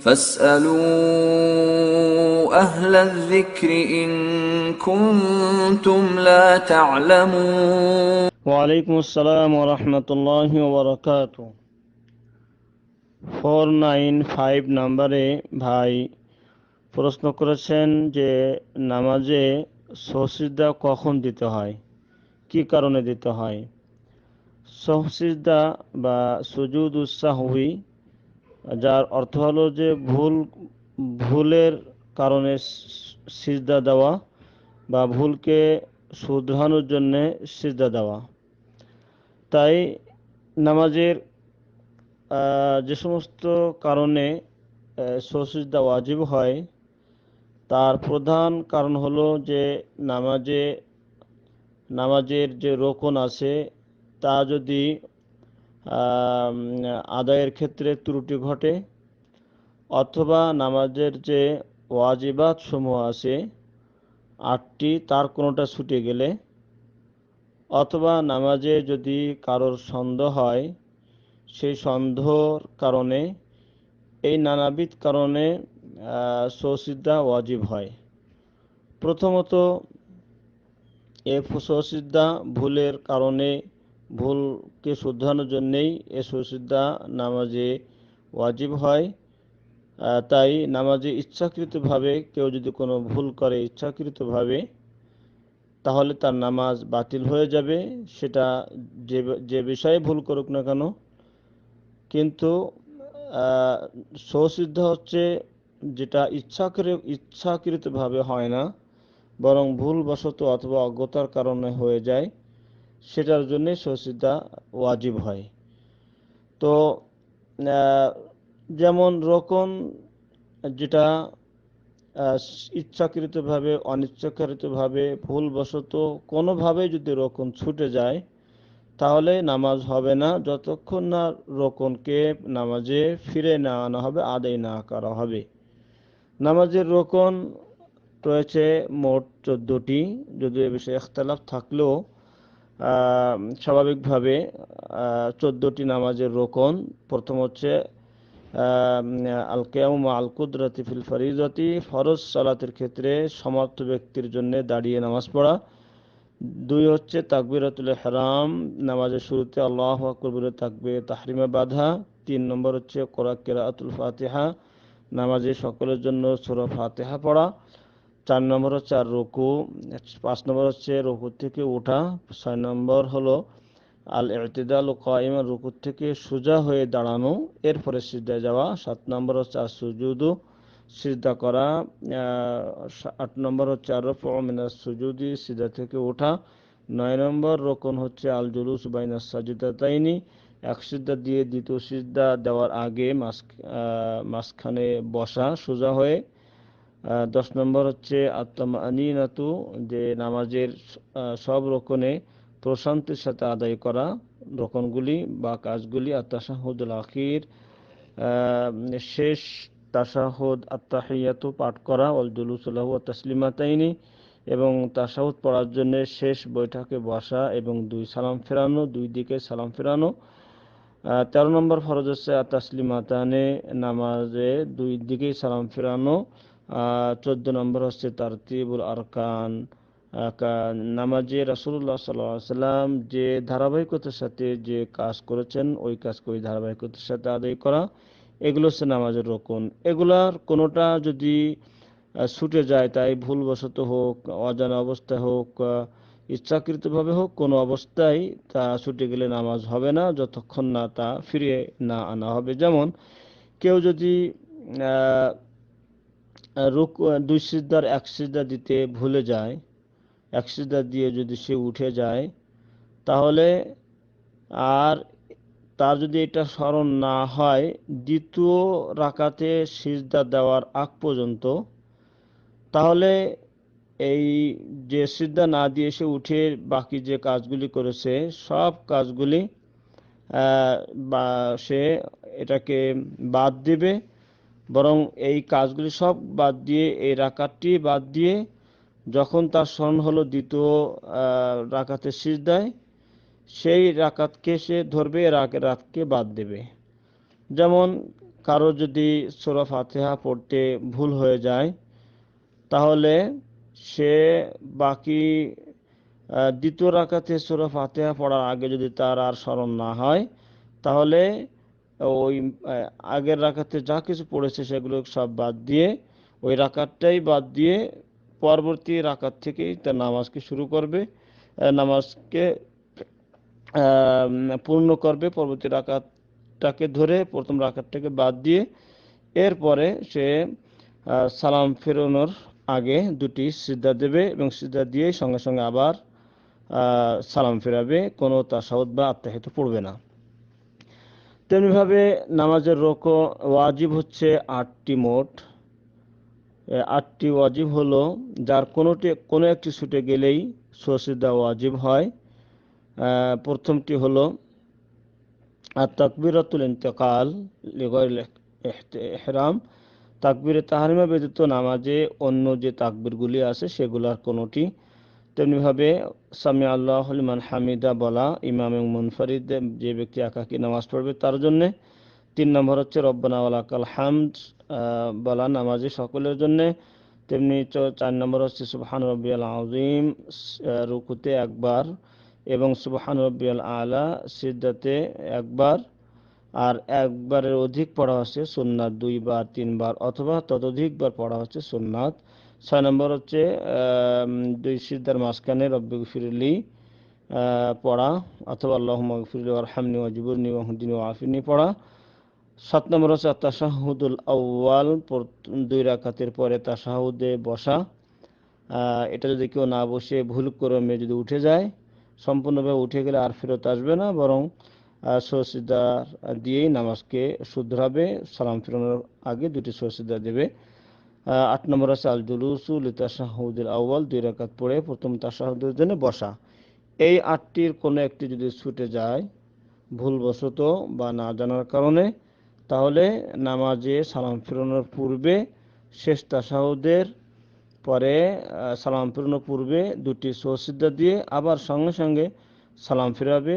فاسألوا أهل الذكر إن كنتم لا تعلمون ওয়ালাইকুম আসসালাম ওরহমতুল্লাহ ওবরকাত ফোর নাইন ফাইভ নাম্বারে ভাই প্রশ্ন করেছেন যে নামাজে সহসিদ্ধা কখন দিতে হয় কি কারণে দিতে হয় সহসিদ্ধা বা সুজুদ উৎসাহী যার অর্থ হলো যে ভুল, ভুলের কারণে সিজদা দেওয়া বা ভুলকে শুধরানোর জন্যে সিজদা দেওয়া। তাই নামাজের যে সমস্ত কারণে সসিজদা ওয়াজিব হয়, তার প্রধান কারণ হলো যে নামাজে, নামাজের যে রোকন আছে, তা যদি আদায়ের ক্ষেত্রে ত্রুটি ঘটে অথবা নামাজের যে ওয়াজিবাত সমূহ আছে, আটটি তার কোনোটা ছুটে গেলে অথবা নামাজে যদি কারোর সন্দেহ হয়, সেই সন্দেহর কারণে এই নানাবিধ কারণে সৌসিদ্ধা ওয়াজিব হয়। প্রথমত, এ সৌসিদ্ধা ভুলের কারণে ভুলকে শুধরানোর জন্যেই এ সৌসিদ্ধা নামাজে ওয়াজিব হয়। তাই নামাজে ইচ্ছাকৃতভাবে কেউ যদি কোনো ভুল করে ইচ্ছাকৃতভাবে, তাহলে তার নামাজ বাতিল হয়ে যাবে। সেটা যে যে বিষয়ে ভুল করুক না কেন। কিন্তু সৌসিদ্ধ হচ্ছে যেটা ইচ্ছাকৃত ইচ্ছাকৃতভাবে হয় না, বরং ভুলবশত অথবা অজ্ঞতার কারণে হয়ে যায়। সেটার জন্যে সৌসিদ্ধা ওয়াজিব হয়। তো যেমন রকম যেটা ইচ্ছাকৃতভাবে, অনিচ্ছাকৃতভাবে, ভুলবশত কোনোভাবে যদি রোকন ছুটে যায়, তাহলে নামাজ হবে না। যতক্ষণ না রোকনকে নামাজে ফিরে না আনা হবে, আদায় না করা হবে। নামাজের রোকন রয়েছে মোট চোদ্দোটি। যদিও এ বিষয়ে ইখতলাফ থাকলেও স্বাভাবিকভাবে চোদ্দোটি নামাজের রোকন। প্রথম হচ্ছে আল কেয়াম আল কুদরতি ফিল ফরিজতি ফরজ সালাতের ক্ষেত্রে সমাপ্ত ব্যক্তির জন্য দাঁড়িয়ে নামাজ পড়া। দুই হচ্ছে, তাকবিরাতুল হেরাম নামাজের শুরুতে আল্লাহ আকবরে তাকবে তাহরিমা বাধা। তিন নম্বর হচ্ছে কোরআ কেরাতুল ফাতেহা, নামাজে সকলের জন্য সুরা ফাতেহা পড়া। চার নম্বর হচ্ছে আর রুকু, পাঁচ নম্বর হচ্ছে রুকু থেকে ওঠা ছয় নম্বর হলো আল এতেদাল ও কাইমা রুকুর থেকে সোজা হয়ে দাঁড়ানো, এরপরে সিদ্ধায় যাওয়া, সাত নম্বর হচ্ছে আর সুজুদু সিদ্ধা করা আট নম্বর হচ্ছে আর রফমিনা সুজুদি সিদ্ধা থেকে ওঠা নয় নম্বর রোকন হচ্ছে আল জুলুস বাইনা সাজিদা তাইনি এক সিদ্ধা দিয়ে দ্বিতীয় সিদ্ধা দেওয়ার আগে মাঝখানে বসা, সোজা হয়ে দশ নম্বর হচ্ছে আত্মানিনাতু যে নামাজের সব রকনে প্রশান্তির সাথে আদায় করা রকনগুলি বা কাজগুলি, আত্মাশাহুদুল আখির শেষ তাশাহুদ আত্মাহিয়াত পাঠ করা অল জুলুসুল্লাহ তাসলিমাতাইনি, এবং তাশাহুদ পড়ার জন্য শেষ বৈঠকে বসা এবং দুই সালাম ফেরানো, দুই দিকে সালাম ফেরানো। তেরো নম্বর ফরজ হচ্ছে তাসলিমাতানে নামাজে দুই দিকেই সালাম ফেরানো। চোদ্দ নম্বর হচ্ছে তারতিবুল আরকান। নামাজে রাসুল্লাহ সাল্লাম যে ধারাবাহিকতার সাথে যে কাজ করেছেন, ওই কাজকে ওই ধারাবাহিকতার সাথে আদায় করা, এগুলো হচ্ছে নামাজের রকম এগুলার কোনোটা যদি ছুটে যায়, তাই ভুলবশত হোক, অজানা অবস্থায় হোক ইচ্ছাকৃতভাবে হোক, কোনো অবস্থায় তা ছুটে গেলে নামাজ হবে না, যতক্ষণ না তা ফিরিয়ে না আনা হবে। যেমন কেউ যদি রুক, দুই সিদ্ধার এক সিদ্ধা দিতে ভুলে যায়। এক সিদ্ধা দিয়ে যদি সে উঠে যায়, তাহলে আর তার যদি এটা স্মরণ না হয়, দ্বিতীয় রাকাতে সিজদা দেওয়ার আগ পর্যন্ত, তাহলে এই যে সিদ্ধা না দিয়ে সে উঠে বাকি যে কাজগুলি করেছে, সব কাজগুলি বা সে এটাকে বাদ দিবে। বরং এই কাজগুলি সব বাদ দিয়ে, এই রাকাতটি বাদ দিয়ে যখন তার স্মরণ হলো দ্বিতীয় রাকাতে সিজদায়, সেই রাকাতকে সে ধরবে রাতকে বাদ দেবে। যেমন কারও যদি সূরা ফাতিহা পড়তে ভুল হয়ে যায়, তাহলে সে বাকি দ্বিতীয় রাকাতে সূরা ফাতিহা পড়ার আগে যদি তার আর স্মরণ না হয়, তাহলে ওই আগের রাখাতে যা কিছু পড়েছে সেগুলো সব বাদ দিয়ে, ওই রাকাতটাই বাদ দিয়ে পরবর্তী রাকাত থেকেই তার নামাজকে শুরু করবে নামাজকে পূর্ণ করবে পরবর্তী রাকাতটাকে ধরে, প্রথম রাকাতটাকে বাদ দিয়ে, এরপরে সে সালাম ফেরানোর আগে দুটি সিদ্ধা দেবে এবং সিদ্ধা দিয়ে সঙ্গে সঙ্গে আবার সালাম ফেরাবে, কোনো তাসাউদ বা আত্মাহিত পড়বে না। তেমনিভাবে নামাজের রোক ওয়াজিব হচ্ছে আটটি মোট। আটটি ওয়াজিব হলো, যার কোনোটি, কোনো একটি ছুটে গেলেই সসিদা ওয়াজিব হয়। প্রথমটি হলো আর তাকবিরাতুল ইন্তেকাল এহরাম তাকবিরে তাহারিমা ব্যতীত নামাজে অন্য যে তাকবিরগুলি আছে, সেগুলার কোনোটি তেমনিভাবে সামি আল্লাহ লিমান হামিদা বলা ইমাম মুনফারিদ যে ব্যক্তি একাকী নামাজ পড়বে, তার জন্যে তিন নম্বর হচ্ছে রব্বানা ওয়ালাকাল হামদ বলা নামাজি সকলের জন্যে। তেমনি চার নম্বর হচ্ছে সুবহান রব্বিয়াল আজিম রুকুতে একবার এবং সুবহান রব্বিয়াল আলা সিদ্দাতে একবার। আর একবারের অধিক পড়া হচ্ছে সুন্নাত, দুইবার, তিনবার অথবা ততোধিকবার পড়া হচ্ছে সুন্নাত। ছয় নম্বর হচ্ছে দুই সিদ্ধার মাঝখানে রব্বি ফিরলি পড়া, অথবা আল্লাহ মগফিরলি আরহামনি ওয়াজিবুরনি ওয়াহদিনী ওয়াফিনি পড়া। সাত নম্বর হচ্ছে তাশাহুদুল আউয়াল, পর- দুই রাকাতের পরে তাশাহুদে বসা। এটা যদি কেউ না বসে, ভুল ক্রমে যদি উঠে যায়, সম্পূর্ণভাবে উঠে গেলে আর ফেরত আসবে না, বরং সসিদা দিয়েই নামাজকে শুধরাবে, সালাম ফেরানোর আগে দুটি সসিদা দেবে। আট নম্বর আছে আল জুলুসু লিতাশাহুদুল আউয়াল দুই রাকাত পড়ে প্রথম তাশাহুদের জন্য বসা। এই আটটির কোনো একটি যদি ছুটে যায় ভুলবশত বা না জানার কারণে, তাহলে নামাজে সালাম ফিরানোর পূর্বে শেষ তাসাহুদের পরে সালাম ফিরানোর পূর্বে দুটি সৌসিদ্ধা দিয়ে আবার সঙ্গে সঙ্গে সালাম ফিরাবে।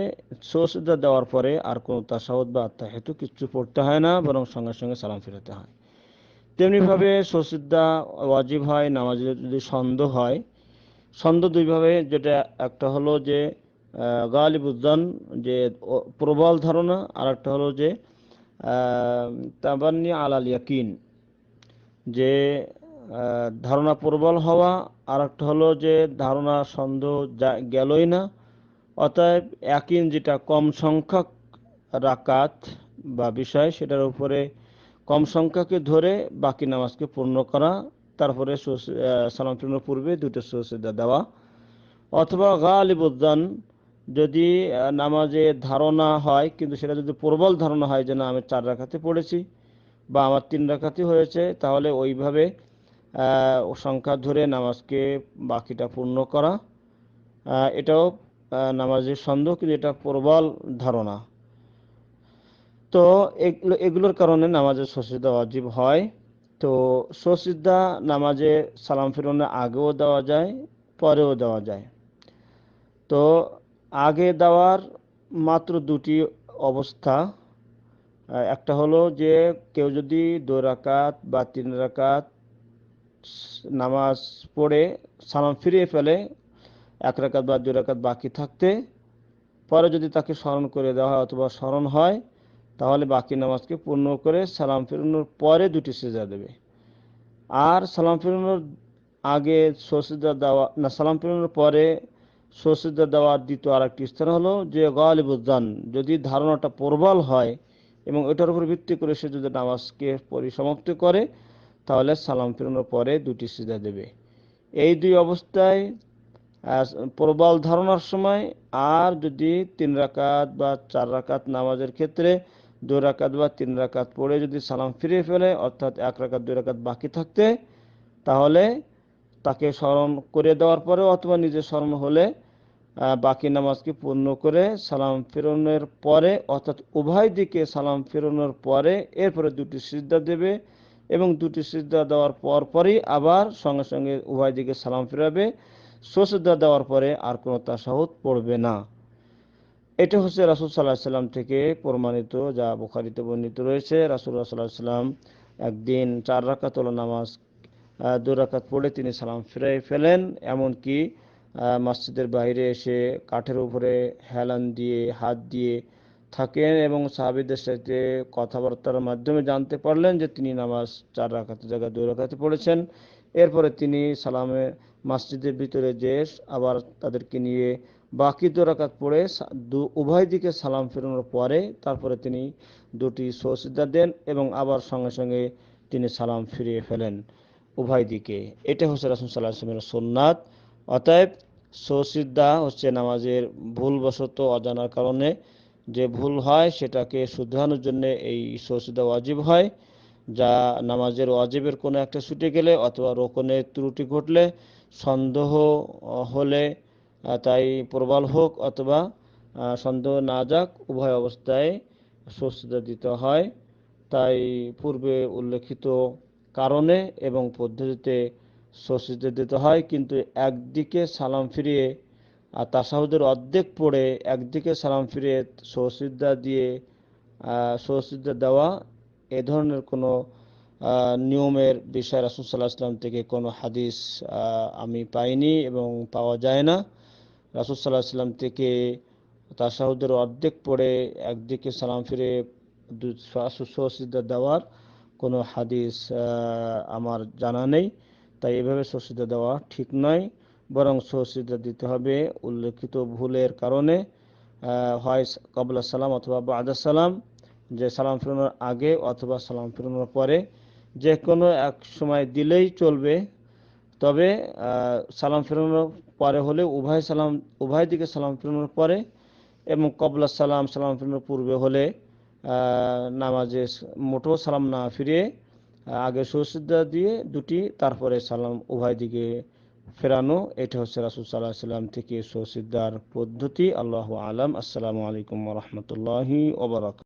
সৌসিদ্ধা দেওয়ার পরে আর কোনো তাসাহুদ বা আত্মাহেতু কিচ্ছু পড়তে হয় না, বরং সঙ্গে সঙ্গে সালাম ফিরাতে হয়। তেমনিভাবে সৌসিদ্ধা ওয়াজিব হয়, নামাজে যদি সন্দেহ হয় সন্দেহ দুইভাবে যেটা একটা হলো যে গালিবুদ্দান যে প্রবল ধারণা আর একটা হলো যে তাবান্নি আলাল ইয়াকিন, যে ধারণা প্রবল হওয়া আর একটা হলো যে, ধারণা সন্দেহ গেলই না, অতএব ইয়াকিন যেটা কম সংখ্যক রাকাত বা বিষয়, সেটার উপরে কম সংখ্যাকে ধরে বাকি নামাজকে পূর্ণ করা তারপরে সালাম পূর্বে দুটো সুসিদা দেওয়া। অথবা গালিবুদ্দান যদি আহ, নামাজে ধারণা হয় কিন্তু সেটা যদি প্রবল ধারণা হয় যে না আমি চার রাখাতে পড়েছি বা আমার তিন রাখাতে হয়েছে তাহলে ওইভাবে সংখ্যা ধরে নামাজকে বাকিটা পূর্ণ করা। এটাও নামাজের সন্দেহ কিন্তু এটা প্রবল ধারণা। তো এগুলো, এগুলোর কারণে নামাজের সসিদ্ধা অজীব হয়। তো সসিদ্ধা নামাজে সালাম ফিরানোর আগেও দেওয়া যায়, পরেও দেওয়া যায়। তো আগে দেওয়ার মাত্র দুটি অবস্থা। একটা হলো যে কেউ যদি দুই রাকাত বা তিন রাকাত নামাজ পড়ে, সালাম ফিরিয়ে ফেলে, এক রাকাত বা দু রাকাত বাকি থাকতে, পরে যদি তাকে স্মরণ করে দেওয়া হয় অথবা স্মরণ হয় তাহলে বাকি নামাজকে পূর্ণ করে সালাম ফিরানোর পরে দুটি সেজা দেবে। আর সালাম ফিরানোর আগে সসিদা দেওয়া না, সালাম ফিরানোর পরে সসিদা দেওয়ার দ্বিতীয় আর একটি স্থান হলো যে গালিবুদ্দান যদি ধারণাটা প্রবল হয় এবং এটার উপর ভিত্তি করে সে যদি নামাজকে পরিসমাপ্ত করে, তাহলে সালাম ফিরানোর পরে দুটি সিজা দেবে। এই দুই অবস্থায় প্রবল ধারণার সময় আর যদি তিন রাকাত বা চার রাকাত নামাজের ক্ষেত্রে দুই রাকাত বা তিন রাকাত পড়ে যদি সালাম ফিরিয়ে ফেলে, অর্থাৎ এক রাকাত, দুই রাকাত বাকি থাকতে, তাহলে তাকে স্মরণ করে দেওয়ার পরে অথবা নিজে স্মরণ হলে বাকি নামাজকে পূর্ণ করে সালাম ফেরানোর পরে, অর্থাৎ উভয় দিকে সালাম ফেরানোর পরে এরপরে দুটি সিজদা দেবে এবং দুটি সিজদা দেওয়ার পর পরই আবার সঙ্গে সঙ্গে উভয় দিকে সালাম ফেরাবে। সসিদ্ধা দেওয়ার পরে আর কোনো তাসাহুদ পড়বে না। এটা হচ্ছে রাসুল সাল্লাহ সাল্লাম থেকে প্রমাণিত, যা বুখারিতে বর্ণিত রয়েছে। রাসুল্লাহ সাল্লাহ সাল্লাম একদিন চার রাকাত নামাজ দু রাকাত পড়ে তিনি সালাম ফিরাই ফেলেন। এমনকি মসজিদের বাইরে এসে কাঠের উপরে হেলান দিয়ে, হাত দিয়ে থাকেন এবং সাহাবিদের সাথে কথাবার্তার মাধ্যমে জানতে পারলেন যে তিনি নামাজ চার রাকাতের জায়গায় দুই রাকাতে পড়েছেন। এরপরে তিনি সালামে মসজিদের ভিতরে যে আবার তাদেরকে নিয়ে বাকি দু রাকাত পড়ে উভয় দিকে সালাম ফেরানোর পরে তারপরে তিনি দুটি সসিদা দেন এবং আবার সঙ্গে সঙ্গে তিনি সালাম ফিরিয়ে ফেলেন উভয় দিকে। এটা হচ্ছে রাসুল সাল্লাহ আসলামের সোননাথ অতএব সসিদ্ধা হচ্ছে নামাজের ভুলবশত অজানার কারণে যে ভুল হয় সেটাকে শুধরানোর জন্য এই সসিদ্ধা ওয়াজিব হয়। যা নামাজের ওয়াজিবের কোনো একটা ছুটে গেলে অথবা রোকনের ত্রুটি ঘটলে সন্দেহ হলে তাই প্রবল হোক অথবা সন্দেহ না যাক উভয় অবস্থায় সসিদ্ধা দিতে হয়। তাই পূর্বে উল্লেখিত কারণে এবং পদ্ধতিতে সসিদ্ধা দিতে হয় কিন্তু একদিকে সালাম ফিরিয়ে আর তাসাহুদের অর্ধেক পড়ে একদিকে সালাম ফিরিয়ে সসিদ্ধা দিয়ে আহ, সসিদ্ধা দেওয়া এ ধরনের কোনো নিয়মের বিষয় রাসুল সাল্লাহ আসলাম থেকে কোনো হাদিস আমি পাইনি এবং পাওয়া যায় না। রাসুল সাল্লাহ আসলাম থেকে তাসাহুদের অর্ধেক পড়ে একদিকে সালাম ফিরে সসিদ্ধা দেওয়ার কোনো হাদিস আমার জানা নেই। তাই এভাবে সসিদ্ধা দেওয়া ঠিক নয়, বরং সসিদ্ধা দিতে হবে উল্লেখিত ভুলের কারণে হয় কবলা সালাম অথবা বাদা সালাম, যে সালাম ফেরানোর আগে অথবা সালাম ফেরানোর পরে। যে কোনো এক সময় দিলেই চলবে তবে সালাম ফেরানোর পরে হলে উভয় সালাম উভয় দিকে সালাম ফেরানোর পরে এবং কবলা সালাম সালাম ফেরানোর পূর্বে হলে নামাজে মোটেও সালাম না ফিরিয়ে আগে সুসিদ্ধা দিয়ে দুটি তারপরে সালাম উভয় দিকে ফেরানো। এটা হচ্ছে রাসুল সাল্লাহ সাল্লাম থেকে সুসিদ্ধার পদ্ধতি। আল্লাহ আলম। আসসালামু আলাইকুম রহমতুল্লাহি ওবরাক